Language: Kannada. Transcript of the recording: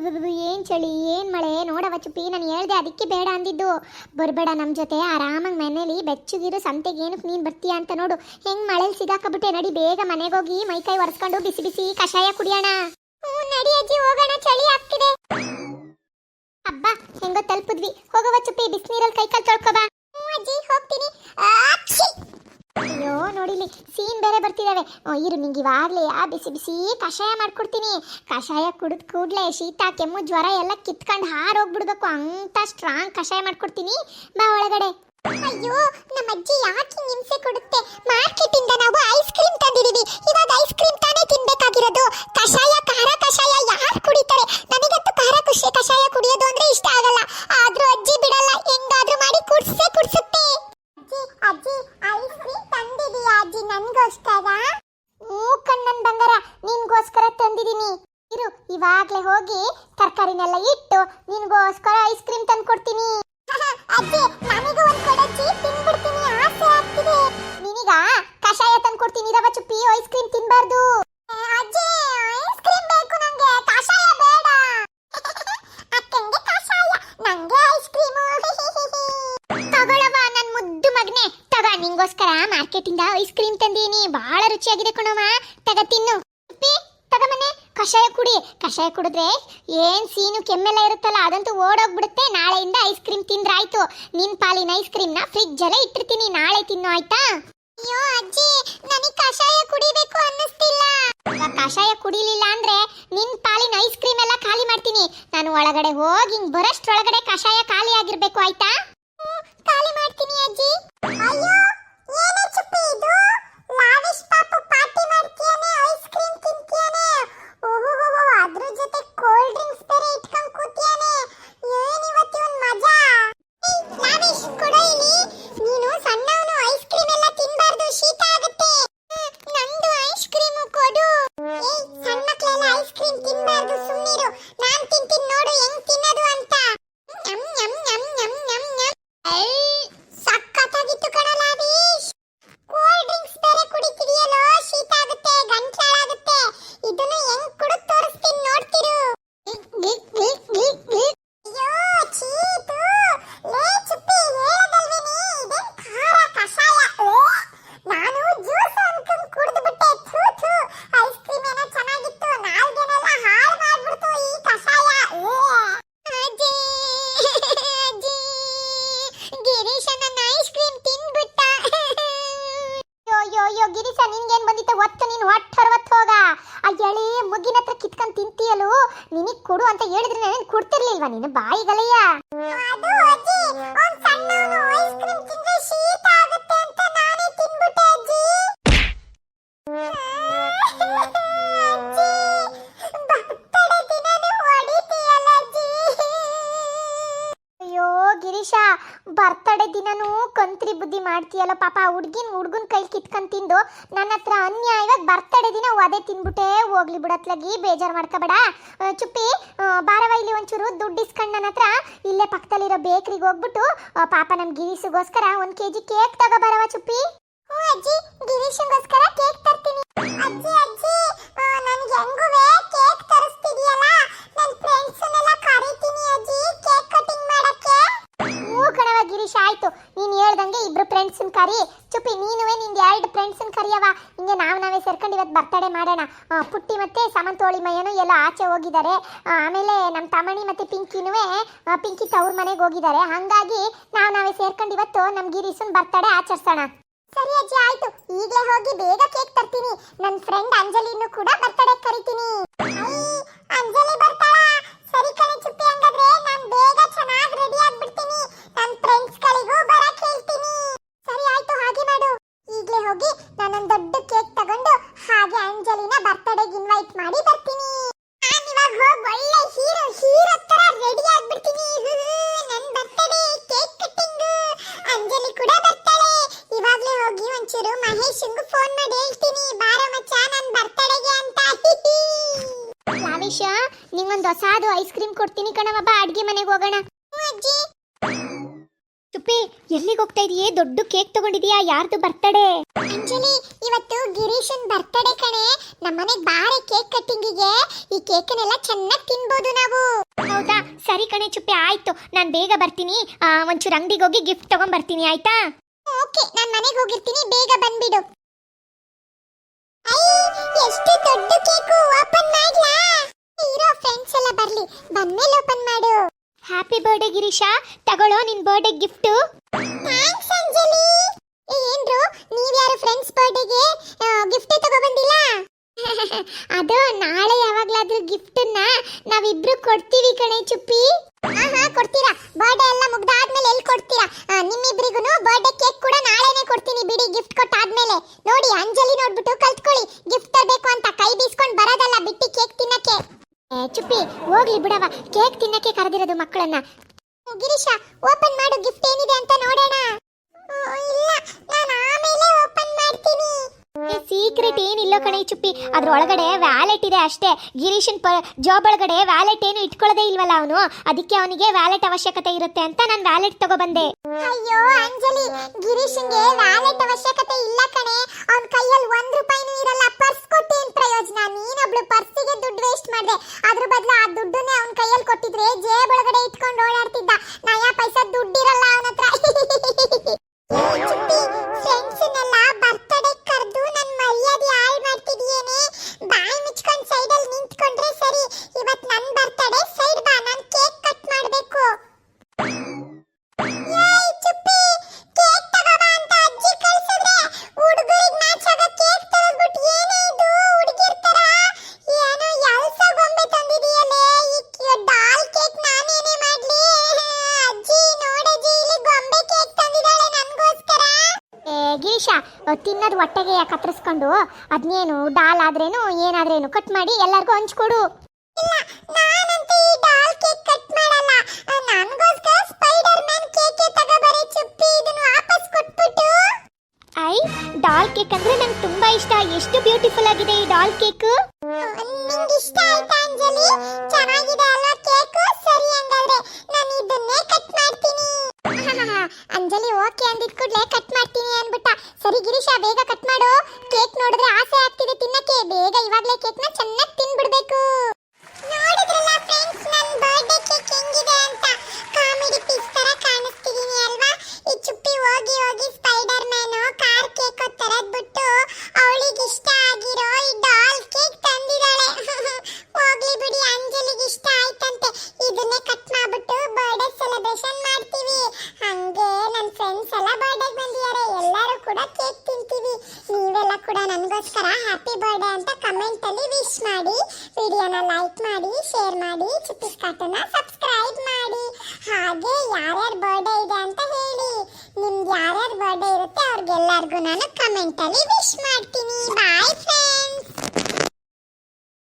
ಏನ್ ಚಳಿ, ಏನ್ ಮಳೆ ನೋಡವ ಚುಪ್ಪಿ, ನಾನು ಹೇಳ್ದೆ ಅದಕ್ಕೆ ಬೇಡ ಅಂದಿದ್ದು. ಬರಬೇಡ ನಮ್ಮ ಜೊತೆ, ಆರಾಮಾಗಿ ಮನೇಲಿ ಬೆಚ್ಚಗಿರು ಸಂತೆಗೆ ಏನಕ್ಕೆ ನೀನು ಬರ್ತೀಯ ಅಂತ ನೋಡು. ಹೆಂಗ್ ಮಳೆಲಿ ಸಿಗಾಕಬಿಟ್ಟೆ, ನಡಿ ಬೇಗ ಮನೆಗೆ ಹೋಗಿ ಮೈಕೈ ಒರೆಸ್ಕೊಂಡು ಬಿಸಿ ಬಿಸಿ ಕಷಾಯ ಕುಡಿಯೋಣ. ಹ್ಞೂ, ನಡಿ ಅಜ್ಜಿ, ಹೋಗೋಣ, ಚಳಿ ಆಗ್ತಿದೆ. ಅಬ್ಬಾ, ಹೆಂಗೋ ತಲುಪಿದ್ವಿ. ಹೋಗವ ಚುಪ್ಪಿ, ಬಿಸಿನೀರಲ್ಲಿ ಕೈಕಾಲು ತೊಳ್ಕೊಬಾ ಹ್ಞೂ ಅಜ್ಜಿ ಹೋಗ್ತೀನಿ ಆಕ್ಷಿ! ಸೀನ್ ಬೇರೆ ಬರ್ತಿದ್ದಾವೆ ಇರು ನಿಂಗೆ ಇವಾಗಲೇ ಆ ಬಿಸಿ ಬಿಸಿ ಕಷಾಯ ಮಾಡ್ಕೊಡ್ತೀನಿ. ಕಷಾಯ ಕುಡಿದ ಕೂಡಲೇ ಶೀತ, ಕೆಮ್ಮು, ಜ್ವರ ಎಲ್ಲ ಕಿತ್ಕೊಂಡು ಹಾರೋಗ್ಬಿಡ್ಬೇಕು ಅಂತ ಸ್ಟ್ರಾಂಗ್ ಕಷಾಯ ಮಾಡ್ಕೊಡ್ತೀನಿ. ಬಾ ಒಳಗಡೆ. ಅಯ್ಯೋ ನಮ್ಮ ಅಜ್ಜಿ ಯಾಕೆ ಹಿಂಸೆ ಕೊಡುತ್ತೆ? ಮಾರ್ಕೆಟ್ ಇಂದ ನಾವು ಐಸ್ ಕ್ರೀಮ್ ತಂದಿದೀವಿ. ಇವಾಗ ಐಸ್ ಕ್ರೀಮ್ ತಾನೇ ತಿನ್ಬೇಕಾಗಿರೋದು. ಕಷಾಯ, ಖಾರ ಕಷಾಯ ಯಾರು ಕುಡಿತಾರೆ? ನನಗಂತೂ ಖಾರ ಖುಷಿ ಕಷಾಯ ಕುಡಿಯೋದು ಅಂದ್ರೆ ಇಷ್ಟ ಆಗಲ್ಲ ಆದ್ರೂ ಅಜ್ಜಿ ಬಿಡಲ್ಲ ಹೆಂಗಾದ್ರೂ ಮಾಡಿ ಕುಡ್ಸೇ ಕುಡ್ಸುತ್ತೆ ಅಜ್ಜಿ ಅಜ್ಜಿ ಐಸ್ ಕ್ರೀಮ್ ತಂದಿದೀಯಾ ಅಜ್ಜಿ ನನ್ಗೋಸ್ಕರ ಹ್ಞೂ ಕಣ್ಣನ್ ಬಂಗಾರ ನಿನ್ಗೋಸ್ಕರ ತಂದಿದೀನಿ ಇರು ಇವಾಗ್ಲೇ ಹೋಗಿ ಇಟ್ಟು ನಿನ್ಗೋಸ್ಕರ ಐಸ್ ಕ್ರೀಮ್ ತಂದು ಕೊಡ್ತೀನಿ ಅಜ್ಜಿ, ನಮಿಗೂ ಒಂದ್ ಕೊಡಜ್ಜಿ ತಿನ್ಬಿಡ್ತೀನಿ. ಆಸೆ ಆಗ್ತಿದೆ. ನಿನಗ ಕಷಾಯ ತಂದು ಕೊಡ್ತೀನಿ ರವ ಚುಪ್ಪಿ ಐಸ್ ಕ್ರೀಮ್ ತಿನ್ಬಾರ್ದು. ಅಜ್ಜಿ ಐಸ್ ಕ್ರೀಮ್ ಬೇಕು ನಂಗೆ. ಕಷಾಯ ಬೇಡ. ಅಕ್ಕಂಗೆ ಕಷಾಯ, ನಂಗೆ ಐಸ್ ಕ್ರೀಮ್ ತಗೊಳವ ನನ್ನ ಮುದ್ದು ಮಗನೇ. ತಗ ನಿಂಗೋಸ್ಕರ ಮಾರ್ಕೆಟಿಂದ ಐಸ್ ಕ್ರೀಮ್ ತಂದೀನಿ. ಬಹಳ ರುಚಿಯಾಗಿದೆ ಕಣವ ತಗ, ತಿನ್ನು. ಕಷಾಯ ಕುಡಿ, ಕಷಾಯ ಕುಡಿದ್ರೆ ಏನ್ ಸೀನು ಕೆಮ್ಮೆಲ್ಲ ಇರುತ್ತಲ್ಲ, ಅದಂತೂ ಓಡೋಗ್ಬಿಡುತ್ತೆ. ನಾಳೆಯಿಂದ ಐಸ್ ಕ್ರೀಮ್ ತಿಂದ್ರಾಯ್ತು. ನಿನ್ ಪಾಲಿನ ಐಸ್ ಕ್ರೀಮ್ನ ಫ್ರಿಜ್ ಅಲ್ಲೇ ಇಟ್ಟಿರ್ತೀನಿ, ನಾಳೆ ತಿನ್ನು, ಆಯ್ತಾ? ಅಯ್ಯೋ ಅಜ್ಜಿ, ನನಗೆ ಕಷಾಯ ಕುಡಿಬೇಕು ಅನ್ನಿಸ್ತಿಲ್ಲ. ಕಷಾಯ ಕುಡಿಲಿಲ್ಲ ಅಂದ್ರೆ ನಿನ್ ಪಾಲಿನ ಐಸ್ ಕ್ರೀಮ್ ಎಲ್ಲ ಖಾಲಿ ಮಾಡ್ತೀನಿ. ನಾನು ಒಳಗಡೆ ಹೋಗಿ ಹಿಂಗ್ ಬರೋಷ್ಟ್ರೊಳಗಡೆ ಕಷಾಯ ಖಾಲಿ ಆಗಿರ್ಬೇಕು, ಆಯ್ತಾ? ಕೊಡ್ತಿರ್ಲಿಲ್ವಾ ನೀನು ಬರ್ತಡೇ ದಿನನೂ ಕಂತ್ರಿ ಬುದ್ಧಿ ಮಾಡ್ತೀಯಲ್ಲ ಪಾಪ ಹುಡ್ಗಿನ ಹುಡ್ಗನ್ ಕೈ ಕಿತ್ಕೊಂಡು ತಿಂದು ನನ್ನ ಹತ್ರ ಅನ್ಯಾಯವಾಗಿ ಬರ್ತಡೆ ದಿನ ಒದೆ ತಿನ್ಬಿಟ್ಟೆ ಹೋಗ್ಲಿ ಬಿಡತ್ಲಾಗಿ ಬೇಜಾರು ಮಾಡ್ಕೋಬೇಡ. ಚುಪ್ಪಿ ಬಾರವ ಇಲ್ಲಿ ಒಂಚೂರು ದುಡ್ಡು ಇಸ್ಕೊಂಡ್ ನನ್ನ ಹತ್ರ ಇಲ್ಲೇ ಪಕ್ಕದಲ್ಲಿರೋ ಬೇಕ್ರಿಗೆ ಹೋಗ್ಬಿಟ್ಟು ಪಾಪ ಪಾಪ ನಮ್ ಗಿರೀಶಗೋಸ್ಕರ ಒಂದ್ ಕೆಜಿ ಕೇಕ್ ತಗೋ ಬರವ ಚುಪ್ಪಿ. ಅಜ್ಜಿ ಕೇಕ್ ತರ್ತೀನಿ. ಅಜ್ಜಿ ಅಜ್ಜಿ ನನಗೆ ಕೇಕ್ ತರಿಸ್ತಿದೀಯಲ್ಲ? ನನ್ನ ಗಿರೀಶ್, ಆಯ್ತು. ನೀನು ಹೇಳ್ದಂಗೆ ಇಬ್ರು ಫ್ರೆಂಡ್ಸನ್ ಕರಿ. ಚುಪ್ಪಿ, ನೀನುವೆ ನಿಂದು ಎರಡು ಫ್ರೆಂಡ್ಸನ್ ಕರಿಯವ ಹಿಂಗೆ ನಾವು ನಾವೇ ಸೇರ್ಕೊಂಡು ಇವತ್ತು ಬರ್ತಡೇ ಮಾಡೋಣ. ಪುಟ್ಟಿ ಮತ್ತೆ ಸಮಂತೋಳಿ ಮಯ್ಯನು ಎಲ್ಲ ಆಚೆ ಹೋಗಿದ್ದಾರೆ. ಆಮೇಲೆ ನಮ್ಮ ತಮಣಿ ಮತ್ತೆ ಪಿಂಕಿನೂ ಪಿಂಕಿ ತವ್ರ ಮನೆಗೆ ಹೋಗಿದ್ದಾರೆ. ಹಾಗಾಗಿ ನಾವು ನಾವೇ ಸೇರ್ಕೊಂಡು ಇವತ್ತು ನಮ್ಮ ಗಿರೀಶನ್ ಬರ್ತಡೇ ಆಚರಿಸೋಣ. ಸರಿ ಅಜ್ಜಿ, ಆಯ್ತು. ಈಗಲೇ ಹೋಗಿ ಬೇಗ ಕೇಕ್ ತರ್ತೀನಿ. ನನ್ನ ಫ್ರೆಂಡ್ ಅಂಜಲಿನು ಕೂಡ ಬರ್ತಡೇ ಕರಿತೀನಿ. ಅಂಜಲಿ ಬರ್ತಾಳಾ? ಸರಿ ಕಣೆ ಚುಪ್ಪಿ, ಹಂಗಾದ್ರೆ ನಾನು ಬೇಗ ಚೆನ್ನಾಗಿ ರೆಡಿ ಆಗ್ಬಿಡ್ತೀನಿ. ನನ್ನ ಫ್ರೆಂಡ್ಸ್ ಗಳಿಗೂ ಬರಕ್ ಹೇಳ್ತೀನಿ. ಸರಿ ಆಯ್ತು ಹಾಗೆ ಮಾಡು. ಈಗಲೇ ಹೋಗಿ ನಾನು ದೊಡ್ಡ ಕೇಕ್ ತಗೊಂಡು ಹಾಗೆ ಅಂಜಲಿನ ಬರ್ತ್ಡೇಗೆ ಇನ್ವೈಟ್ ಮಾಡಿ ಬರ್ತೀನಿ. ನಾನು ಇವಾಗ ಹೋಗಿ ಒಳ್ಳೆ ಹೀರೋ ಹೀರೋ ತರ ರೆಡಿ ಆಗ್ಬಿಡ್ತೀನಿ. ನನ್ನ ಬರ್ತ್ಡೇ ಕೇಕ್ ಕಟ್ಟಿಂಗ್ ಅಂಜಲಿ ಕೂಡ ಬರ್ತಾಳೆ. ಇವಾಗಲೇ ಹೋಗಿ ಒಂಚೂರು ಮಹೇಶ್ಂಗೂ ಫೋನ್ ಮಾಡಿ ಹೇಳ್ತೀನಿ. ಬಾರ ಮಚ್ಚ ನನ್ ಬರ್ತಡೆಗೆ ಅಂತ. ಲಾವಿಶ ನಿಂಗೊಂದು ಹೊಸಾದು ಐಸ್ ಕ್ರೀಮ್ ಕೊಡ್ತೀನಿ ಕಣವ ಬಾ ಅಡ್ಗೆ ಮನೆಗೆ ಹೋಗೋಣ. ಅಜ್ಜಿ. ಚುಪ್ಪಿ ಎಲ್ಲಿಗೆ ಹೋಗ್ತಾ ಇದೀಯೇ? ದೊಡ್ಡ ಕೇಕ್ ತಗೊಂಡಿದೀಯಾ? ಯಾರ್ದು ಬರ್ತಡೇ ಅಂಜಲಿ ಇವತ್ತು ಗಿರೀಶನ್ ಬರ್ತಡೇ ಕಣೆ. ನಮ್ಮನೆಗ್ ಬಾರೆ ಕೇಕ್ ಕಟ್ಟಿಂಗಿಗೆ. ಈ ಕೇಕನ್ನೆಲ್ಲ ಚೆನ್ನಾಗಿ ತಿನ್ಬೋದು ನಾವು. ಹೌದಾ? ಸರಿ ಕಣೆ ಚುಪ್ಪಿ ಆಯ್ತು. ನಾನು ಬೇಗ ಬರ್ತೀನಿ. ಆ, ಒಂಚೂರು ಅಂಗಡಿಗೆ ಹೋಗಿ ಗಿಫ್ಟ್ ತಗೊಂಡ್ ಬರ್ತೀನಿ ಆಯ್ತಾ? ಓಕೆ ನಾನು ಮನೆಗೆ ಹೋಗಿರ್ತೀನಿ. ಬೇಗ ಬಂದ್ಬಿಡು. ಎಷ್ಟು ದೊಡ್ಡ ಕೇಕು ಓಪನ್ ಮಾಡ್ಲಾ? ಇರೋ ಫ್ರೆಂಡ್ಸ್ ಎಲ್ಲ ಬರ್ಲಿ. ಬಂದ್ಮೇಲೆ ಓಪನ್ ಮಾಡು. ಹ್ಯಾಪಿ ಬರ್ಡೇ ಗಿರೀಶಾ ತಗೊಳ್ಳೋ ನಿನ್ ಬರ್ಡೇ ಗಿಫ್ಟ್ ಥ್ಯಾಂಕ್ಸ್ ಅಂಜಲಿ ಏನ್ರು? ನೀವ್ಯಾರು ಫ್ರೆಂಡ್ಸ್ ಬರ್ಡೇಗೆ ಗಿಫ್ಟ್ ತಗೊಬಂದಿಲ್ಲ? ಅದು ನಾಳೆ ಯಾವಾಗ್ಲಾದ್ರೂ ಗಿಫ್ಟ್ನ ನಾವಿಬ್ರು ಕೊಡ್ತೀವಿ ಕಣೆ ಚುಪ್ಪಿ. ಹಾ ಹಾ ಕೊಡ್ತೀರಾ? ಬರ್ಡೇ ಎಲ್ಲ ಮುಗ್ದಾದ್ಮೇಲೆ ಎಲ್ಲಿ ಕೊಡ್ತೀರಾ? ನಿಮ್ಮಿಬ್ರಿಗೂ ಬರ್ಡೇ ಕೇಕ್ ಕೂಡ ನಾಳೆನೆ ಕೊಡ್ತೀನಿ ಬಿಡಿ ಗಿಫ್ಟ್ ಕೊಟ್ಟಾದ್ಮೇಲೆ ನೋಡಿ ಅಂಜಲಿ ನೋಡ್ಬಿಟ್ಟು ಕಲ್ತ್ಕೊಳ್ಳಿ ಗಿಫ್ಟ್ ತರಬೇಕು ಅಂತ ಕೈ ಬೀಸ್ಕೊಂಡ್ ಬರೋದಲ್ಲ ಬಿಟ್ಟಿ ಕೇಕ್ ತಿನ್ನಕ್ಕೆ ಏ, ಚುಪ್ಪಿ ಹೋಗ್ಲಿ ಬಿಡವ ಕೇಕ್ ತಿನ್ನಕ್ಕೆ ಕರೆದಿರೋದು ಮಕ್ಕಳನ್ನ. ಗಿರೀಶ ಓಪನ್ ಮಾಡು. ಗಿಫ್ಟ್ ಏನಿದೆ ಅಂತ ನೋಡೋಣ. ಇಲ್ಲ. ಆಮೇಲೆ ಮಾಡ್ತೀನಿ. ಸೀಕ್ರೆಟ್ ಏನಿಲ್ಲ ಕಣೆ ಚುಪ್ಪಿ. ಅದ್ರ ಒಳಗಡೆ ವ್ಯಾಲೆಟ್ ಇದೆ ಅಷ್ಟೇ. ಗಿರೀಶನ್ ಪ ಜಾಬ್ ಒಳಗಡೆ ವ್ಯಾಲೆಟ್ ಏನು ಇಟ್ಕೊಳ್ಳೋದೇ ಇಲ್ವಲ್ಲ ಅವನು? ಅದಕ್ಕೆ ಅವನಿಗೆ ವ್ಯಾಲೆಟ್ ಅವಶ್ಯಕತೆ ಇರುತ್ತೆ ಅಂತ ನಾನು ವ್ಯಾಲೆಟ್ ತಗೊಬಂದೆ. ಅಯ್ಯೋ, ಅಂಜಲಿ, ಗಿರೀಶನ್ಗೆ ವ್ಯಾಲೆಟ್ ಅವಶ್ಯಕತೆ ಇಲ್ಲ ಕಣೆ. ಅವನ ಕೈಯಲ್ಲಿ ಒಂದ್ ರೂಪಾಯಿನೂ ಇರಲ್ಲ. ಪರ್ಸ್ ಕೊಟ್ಟೇನ್ ಪ್ರಯೋಜನ. ನೀನೊಬ್ಳು ಪರ್ಸ್ ವೇಸ್ಟ್ ಮಾಡಿದೆ. ಅದ್ರ ಬದಲು ಆ ದುಡ್ಡನ್ನೇ ಅವನ ಕೈಯಲ್ಲಿ ಕೊಟ್ಟಿದ್ರೆ ಜೇಬ್ ಒಳಗಡೆ ಇಟ್ಕೊಂಡು ಓಡಾಡ್ತಿದ್ದ. ತಿನ್ನೋದು ಹೊಟ್ಟೆಗೆ ಕತ್ತರಿಸ್ಕೊಂಡು ಅದ್ನೇನು ಡಾಲ್ ಆದ್ರೇನು ಏನಾದ್ರೇನು ಕಟ್ ಮಾಡಿ ಎಲ್ಲರಿಗೂ ಹಂಚ್ಕೊಡು. ಐ ಡಾಲ್ ಕೇಕ್ ಅಂದ್ರೆ ನಂಗೆ ತುಂಬಾ ಇಷ್ಟ. ಎಷ್ಟು ಬ್ಯೂಟಿಫುಲ್ ಆಗಿದೆ ಈ ಡಾಲ್ ಕೇಕ್. ನಿಂಗೆ ಇಷ್ಟ ಆಯ್ತಾ ಅಂಜಲಿ? ಚೆನ್ನಾಗಿದೆ ಅಲ್ವಾ ಕೇಕ್? ಸರಿ ಹಂಗಾದ್ರೆ ನಾನು ಇದನ್ನೇ ಕಟ್ ಮಾಡ್ತೀನಿ. ಅಂಜಲಿ ಓಕೆ ಅಂದಿದ್ ಕೂಡ್ಲೆ ಕಟ್ ಮಾಡ್ತೀನಿ ಅನ್ಬಿಟ್ಟ. ಸರಿ ಗಿರೀಶ, ಬೇಗ ಕಟ್ ಮಾಡು. ಕೇಕ್ ನೋಡಿದ್ರೆ ಆಸೆ ಆಗ್ತಿದೆ ತಿನ್ನಕ್ಕೆ. ಬೇಗ ಇವಾಗ್ಲೇ ಕೇಕ್ನ ಚೆನ್ನಾಗಿ ಕಮೆಂಟ್ಸ್ ಮಾಡಿ ವಿಡಿಯೋನ ಲೈಕ್ ಮಾಡಿ ಶೇರ್ ಮಾಡಿ ಚಿಪ್ಪಿಸ್ ಕಾಟನ್ನ ಸಬ್ಸ್ಕ್ರೈಬ್ ಮಾಡಿ. ಹಾಗೆ ಯಾರ್ಯಾರ ಬರ್ಡೇ ಇದೆ ಅಂತ ಹೇಳಿ. ನಿಮ್ಗೆ ಯಾರ್ಯಾರ ಬರ್ಡೇ ಇರುತ್ತೆ ಅವ್ರಿಗೆಲ್ಲರಿಗೂ ನಾನು ಕಮೆಂಟಲ್ಲಿ ವಿಶ್ ಮಾಡ್ತೀನಿ. Bye friends